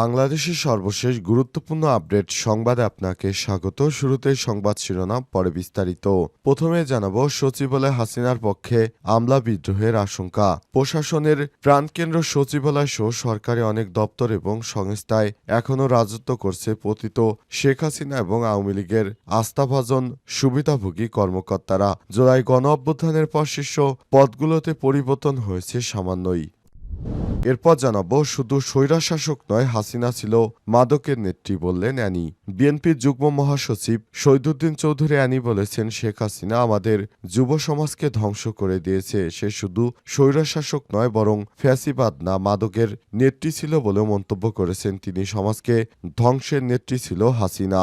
বাংলাদেশের সর্বশেষ গুরুত্বপূর্ণ আপডেট সংবাদে আপনাকে স্বাগত। শুরুতে সংবাদ শিরোনাম, পরে বিস্তারিত। প্রথমে জানাব, সচিবালয় হাসিনার পক্ষে আমলা বিদ্রোহের আশঙ্কা। প্রশাসনের প্রাণকেন্দ্র সচিবালয় সহ সরকারি অনেক দপ্তর এবং সংস্থায় এখনও রাজত্ব করছে পতিত শেখ হাসিনা এবং আওয়ামী লীগের আস্থাভাজন সুবিধাভোগী কর্মকর্তারা। জুলাই গণ অভ্যুত্থানের পর শীর্ষ পদগুলোতে পরিবর্তন হয়েছে সামান্যই। এরপর জানাব, শুধু স্বৈরাশাসক নয়, হাসিনা ছিল মাদকের নেত্রী বললেন অ্যানি। বিএনপির যুগ্ম মহাসচিব শহীদুদ্দিন চৌধুরী অ্যানি বলেছেন, শেখ হাসিনা আমাদের যুব সমাজকে ধ্বংস করে দিয়েছে। সে শুধু স্বৈরাশাসক নয়, বরং ফ্যাসিবাদ না, মাদকের নেত্রী ছিল বলেও মন্তব্য করেছেন। তিনি সমাজকে ধ্বংসের নেত্রী ছিল হাসিনা।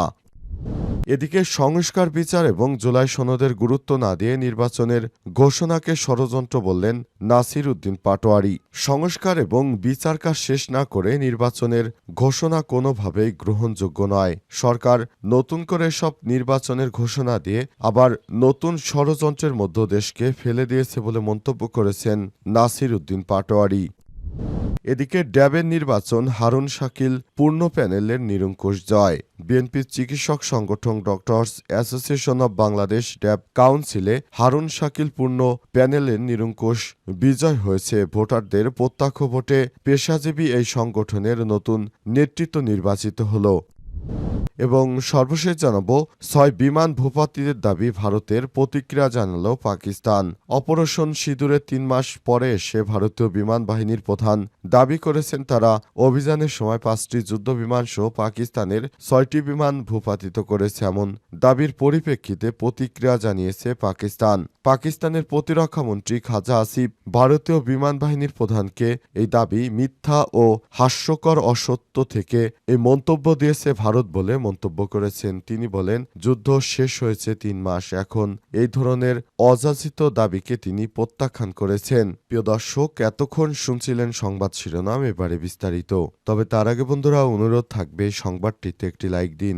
এদিকে সংস্কার বিচার এবং জুলাই সনদের গুরুত্ব না দিয়ে নির্বাচনের ঘোষণাকে ষড়যন্ত্র বললেন নাসির উদ্দিন পাটোয়ারি। সংস্কার এবং বিচার কাজ শেষ না করে নির্বাচনের ঘোষণা কোনোভাবেই গ্রহণযোগ্য নয়। সরকার নতুন করে সব নির্বাচনের ঘোষণা দিয়ে আবার নতুন ষড়যন্ত্রের মধ্য দেশকে ফেলে দিয়েছে বলে মন্তব্য করেছেন নাসির উদ্দিন পাটোয়ারি। এদিকে ড্যাবের নির্বাচন হারুন শাকিল পূর্ণ প্যানেলের নিরঙ্কুশ জয়। বিএনপির চিকিৎসক সংগঠন doctors association of Bangladesh DAB কাউন্সিলে হারুন শাকিল পূর্ণ প্যানেলের নিরঙ্কুশ বিজয় হয়েছে। ভোটারদের প্রত্যক্ষ ভোটে পেশাজীবী এই সংগঠনের নতুন নেতৃত্ব নির্বাচিত হলো। এবং সর্বশেষ জানাব, ছয় বিমান ভূপাতিদের দাবি ভারতের প্রতিক্রিয়া জানাল পাকিস্তান। অপারেশন সিঁদুরের তিন মাস পরে এসে ভারতীয় বিমান বাহিনীর প্রধান দাবি করেছেন তারা, অভিযানের সময় পাঁচটি যুদ্ধ বিমান সহ পাকিস্তানের ছয়টি বিমান ভূপাতিত করেছে এমন দাবির পরিপ্রেক্ষিতে প্রতিক্রিয়া জানিয়েছে পাকিস্তান। পাকিস্তানের প্রতিরক্ষা মন্ত্রী খাজা আসিফ, ভারতীয় বিমান বাহিনীর প্রধানকে এই দাবি মিথ্যা ও হাস্যকর অসত্য থেকে এই মন্তব্য দিয়েছে ভারত বলে মন্তব্য করেছেন। তিনি বলেন, যুদ্ধ শেষ হয়েছে তিন মাস, এখন এই ধরনের অযাচিত দাবিকে তিনি প্রত্যাখ্যান করেছেন। প্রিয় দর্শক, এতক্ষণ শুনছিলেন সংবাদ শিরোনাম, এবারে বিস্তারিত। তবে তার আগে বন্ধুরা, অনুরোধ থাকবে, সংবাদটিতে একটি লাইক দিন।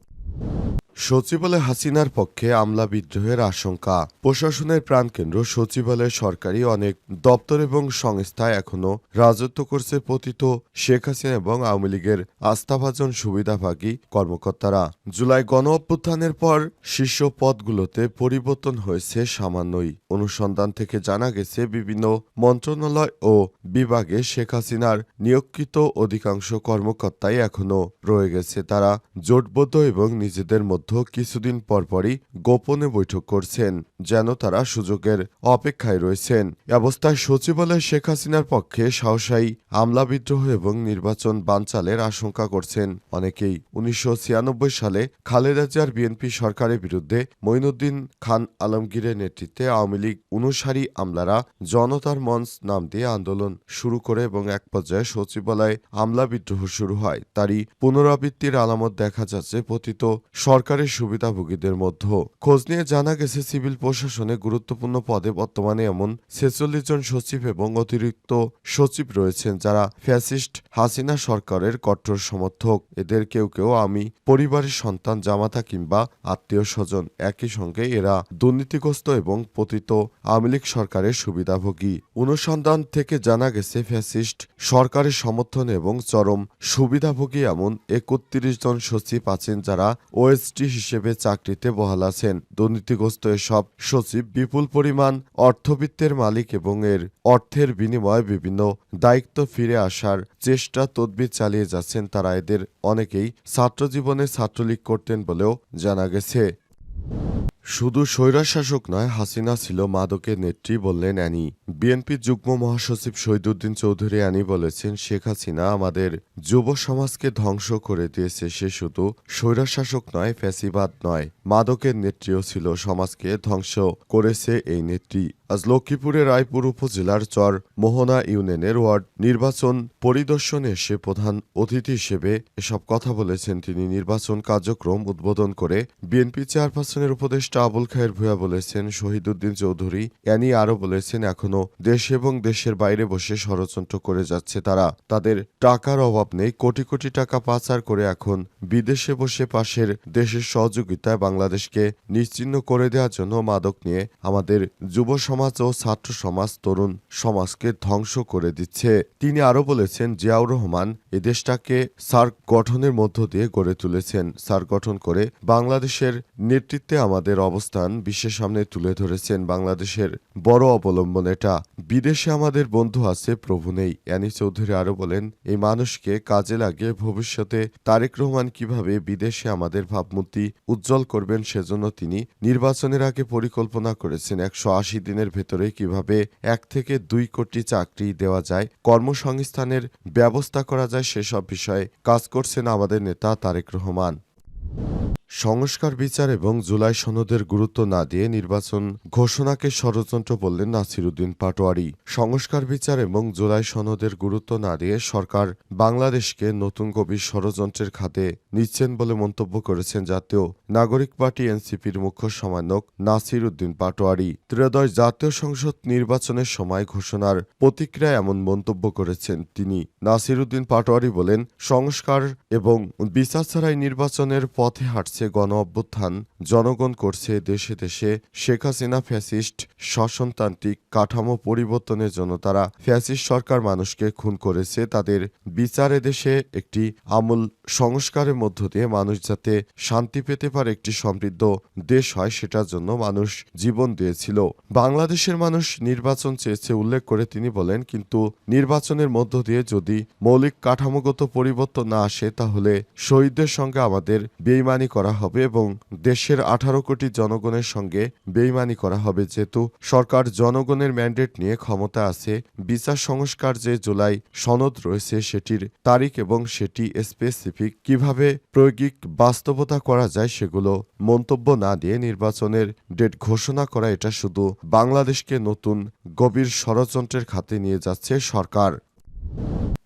সচিবালয় হাসিনার পক্ষে আমলা বিদ্রোহের আশঙ্কা। প্রশাসনের প্রাণকেন্দ্র সচিবালয় সরকারি অনেক দপ্তর এবং সংস্থা এখনও রাজত্ব করছে পতিত শেখ হাসিনা এবং আওয়ামী লীগের আস্থাভাজন সুবিধাভাগী কর্মকর্তারা। জুলাই গণ অভ্যুত্থানের পর শীর্ষ পদগুলোতে পরিবর্তন হয়েছে সামান্যই। অনুসন্ধান থেকে জানা গেছে, বিভিন্ন মন্ত্রণালয় ও বিভাগে শেখ হাসিনার নিয়োগকৃত অধিকাংশ কর্মকর্তাই এখনও রয়ে গেছে। তারা জোটবদ্ধ এবং নিজেদের মধ্যে কিছুদিন পরপরই গোপনে বৈঠক করছেন, যেন তারা সুযোগের অপেক্ষায় রয়েছেন। অবস্থায় সচিবালয় শেখ হাসিনার পক্ষে সাহসায়ী আমলা বিদ্রোহ এবং নির্বাচন বানচালের আশঙ্কা করছেন। অনেকেই উনিশশো সালে খালেদা জিয়ার বিএনপি সরকারের বিরুদ্ধে মঈনুদ্দিন খান আলমগীরের নেতৃত্বে আওয়ামী লীগ অনুসারী আমলারা জনতার মঞ্চ নাম দিয়ে আন্দোলন শুরু করে এবং এক পর্যায়ে সচিবালয়ে আমলা বিদ্রোহ শুরু হয়। তারই পুনরাবৃত্তির আলামত দেখা যাচ্ছে পতিত সরকারের সুবিধাভোগীদের মধ্যে খোঁজ নিয়ে জানা গেছে, সিভিল প্রশাসনে গুরুত্বপূর্ণ পদে বর্তমানে এমন ছেচল্লিশ জন সচিব এবং অতিরিক্ত সচিব রয়েছেন যারা ফ্যাসিস্ট হাসিনা সরকারের কট্টর সমর্থক। এদের কেউ কেউ আমি, পরিবারের সন্তান, জামাতা কিংবা আত্মীয় স্বজন। একই সঙ্গে এরা দুর্নীতিগ্রস্ত এবং পতিত আওয়ামী লীগ সরকারের সুবিধাভোগী। অনুসন্ধান থেকে জানা গেছে, ফ্যাসিস্ট সরকারের সমর্থন এবং চরম সুবিধাভোগী এমন একত্রিশ জন সচিব আছেন যারা ওএসডি হিসেবে চাকরিতে বহাল আছেন। দুর্নীতিগ্রস্ত এসব সচিব বিপুল পরিমাণ অর্থবিত্তের মালিক এবং এর অর্থের বিনিময়ে বিভিন্ন দায়িত্ব ফিরে আসার চেষ্টা তদবির চালিয়ে যাচ্ছেন তারা। এদের অনেকেই ছাত্রজীবনে ছাত্রলীগ করতেন বলেও জানা গেছে। শুধু স্বৈরাশাসক নয়, হাসিনা ছিল মাদকের নেত্রী বললেন অ্যানি। বিএনপির যুগ্ম মহাসচিব শহীদুদ্দিন চৌধুরী অ্যানি বলেছেন, শেখ হাসিনা আমাদের যুব সমাজকে ধ্বংস করে দিয়েছে, সে শুধু স্বৈরাশাসক নয়, ফ্যাসিবাদ নয়। মাদকের নেত্রীও ছিল, সমাজকে ধ্বংস করেছে এই নেত্রী। আজ লক্ষ্মীপুরের রায়পুর উপজেলার চর মোহনা ইউনিয়নের ওয়ার্ড নির্বাচন পরিদর্শনে এসে প্রধান অতিথি হিসেবে এসব কথা বলেছেন। তিনি নির্বাচন কার্যক্রম উদ্বোধন করে বিএনপি চেয়ারপারসনের উপদেষ্টা আবুল খায়ের ভূয়া বলেছেন শহীদুদ্দিন চৌধুরী অ্যানি আরও বলেছেন এখনও দেশ এবং দেশের বাইরে বসে ষড়যন্ত্র করে যাচ্ছে তারা। তাদের টাকার অভাব নেই, কোটি কোটি টাকা পাচার করে এখন বিদেশে বসে পাশের দেশের সহযোগিতায় বাংলাদেশকে নিশ্চিহ্ন করে দেওয়ার জন্য মাদক নিয়ে আমাদের যুব সমাজ ও ছাত্র সমাজ, তরুণ সমাজকে ধ্বংস করে দিচ্ছে। তিনি আরও বলেছেন, জিয়াউর রহমান এ দেশটাকে সার্ক গঠনের মধ্য দিয়ে গড়ে তুলেছেন। সার্ক গঠন করে বাংলাদেশের নেতৃত্বে আমাদের অবস্থান বিশ্বের সামনে তুলে ধরেছেন বাংলাদেশের বড় অবলম্বন এটা বিদেশে আমাদের বন্ধু আছে, প্রভু নেই। অ্যানি চৌধুরী আরও বলেন, এই মানুষকে কাজে লাগিয়ে ভবিষ্যতে তারেক রহমান কীভাবে বিদেশে আমাদের ভাবমূর্তি উজ্জ্বল করবেন সেজন্য তিনি নির্বাচনের আগে পরিকল্পনা করেছেন একশো আশি দিনের ভেতরে কীভাবে এক থেকে দুই কোটি চাকরি দেওয়া যায়, কর্মসংস্থানের ব্যবস্থা করা যায়, সেসব বিষয়ে কাজ করছেন আমাদের নেতা তারেক রহমান। সংস্কার বিচার এবং জুলাই সনদের গুরুত্ব না দিয়ে নির্বাচন ঘোষণাকে ষড়যন্ত্র বললেন নাসিরুদ্দিন পাটোয়ারি। সংস্কার বিচার এবং জুলাই সনদের গুরুত্ব না দিয়ে সরকার বাংলাদেশকে নতুন গভীর ষড়যন্ত্রের খাতে নিচ্ছেন বলে মন্তব্য করেছেন জাতীয় নাগরিক পার্টি এনসিপির মুখ্য সমন্বয়ক নাসির উদ্দিন পাটোয়ারি। ত্রয়োদশ জাতীয় সংসদ নির্বাচনের সময় ঘোষণার প্রতিক্রিয়ায় এমন মন্তব্য করেছেন তিনি। নাসির উদ্দিন পাটোয়ারি বলেন, সংস্কার এবং বিচার ছাড়াই নির্বাচনের পথে হাঁটছে গণ অভ্যুত্থান জনগণ করছে দেশে দেশে। শেখ হাসিনা ফ্যাসিস্ট শাসনতান্ত্রিক কাঠামো পরিবর্তনের জন্য তারা ফ্যাসিস্ট সরকার মানুষকে খুন করেছে। তাদের বিচারে দেশে একটি আমূল সংস্কারের মধ্য দিয়ে মানুষ যাতে শান্তি পেতে পারে, একটি সমৃদ্ধ দেশ হয়, সেটার জন্য মানুষ জীবন দিয়েছিল। বাংলাদেশের মানুষ নির্বাচন চেয়েছে উল্লেখ করে তিনি বলেন, কিন্তু নির্বাচনের মধ্য দিয়ে যদি মৌলিক কাঠামোগত পরিবর্তন না আসে, তাহলে শহীদদের সঙ্গে আমাদের বেইমানি করা হবে এবং দেশের আঠারো কোটি জনগণের সঙ্গে বেইমানি করা হবে। যেহেতু সরকার জনগণের ম্যান্ডেট নিয়ে ক্ষমতা আছে, বিচার সংস্কার যে জুলাই সনদ রয়েছে সেটির তারিখ এবং সেটি স্পেসিফিক কীভাবে প্রয়োগিক বাস্তবতা করা যায় সেগুলো মন্তব্য না দিয়ে নির্বাচনের ডেট ঘোষণা করা, এটা শুধু বাংলাদেশকে নতুন গভীর ষড়যন্ত্রের খাতে নিয়ে যাচ্ছে সরকার।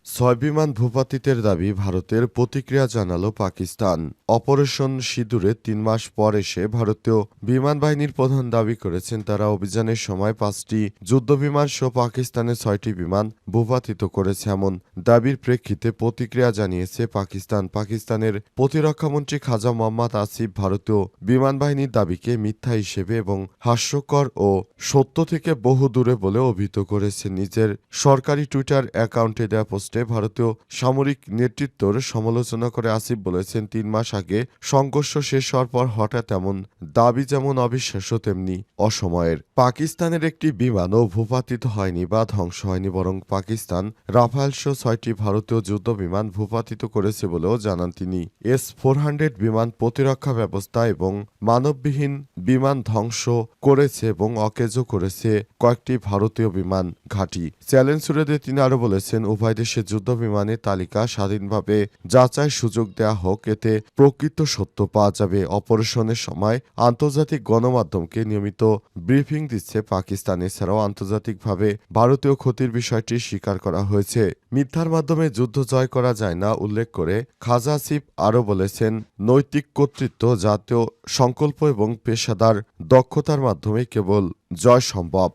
ছয় বিমান ভূপাতিতের দাবি ভারতের প্রতিক্রিয়া জানালো পাকিস্তান। অপারেশন সিঁদুরে তিন মাস পর এসে ভারতীয় বিমান বাহিনীর প্রধান দাবি করেছেন, তারা অভিযানের সময় পাঁচটি যুদ্ধবিমান সহ পাকিস্তানের ছয়টি বিমান ভূপাতিত করেছে। এমন দাবির প্রেক্ষিতে প্রতিক্রিয়া জানিয়েছে পাকিস্তান। পাকিস্তানের প্রতিরক্ষামন্ত্রী খাজা মোহাম্মদ আসিফ ভারতীয় বিমান বাহিনীর দাবিকে মিথ্যা হিসেবে এবং হাস্যকর ও সত্য থেকে বহু দূরে বলে অভিহিত করেছে নিজের সরকারি টুইটার অ্যাকাউন্টে দেওয়া পোস্টে ভারতীয় সামরিক নেতৃত্বর সমালোচনা করে আসিফ বলেছেন, তিন মাস আগে সংঘর্ষ শেষ হওয়ার পর হঠাৎ এমন দাবি যেমন অবিশ্বাস্য, তেমনি অসময়ের। পাকিস্তানের একটি বিমানও ভূপাতিত হয়নি বা ধ্বংস হয়নি, বরং পাকিস্তান রাফায়েল সহ ছয়টি ভারতীয় যুদ্ধ বিমান ভূপাতিত করেছে বলেও জানান তিনি। এস ফোর হান্ড্রেড বিমান প্রতিরক্ষা ব্যবস্থা এবং মানববিহীন বিমান ধ্বংস করেছে এবং অকেজো করেছে কয়েকটি ভারতীয় বিমান ঘাঁটি। চ্যালেঞ্জ দিয়ে তিনি আরও বলেছেন, উভয় দেশের যুদ্ধ বিমানের তালিকা স্বাধীনভাবে যাচাই সুযোগ দেওয়া হোক, এতে প্রকৃত সত্য পাওয়া যাবে। অপারেশনের সময় আন্তর্জাতিক গণমাধ্যমকে নিয়মিত ব্রিফিং দিচ্ছে পাকিস্তান। এছাড়াও আন্তর্জাতিকভাবে ভারতীয় ক্ষতির বিষয়টি স্বীকার করা হয়েছে। মিথ্যার মাধ্যমে যুদ্ধ জয় করা যায় না, উল্লেখ করে খাজা আসিফ আরও বলেছেন, নৈতিক কর্তৃত্ব, জাতীয় সংকল্প এবং পেশাদার দক্ষতার মাধ্যমে কেবল জয় সম্ভব।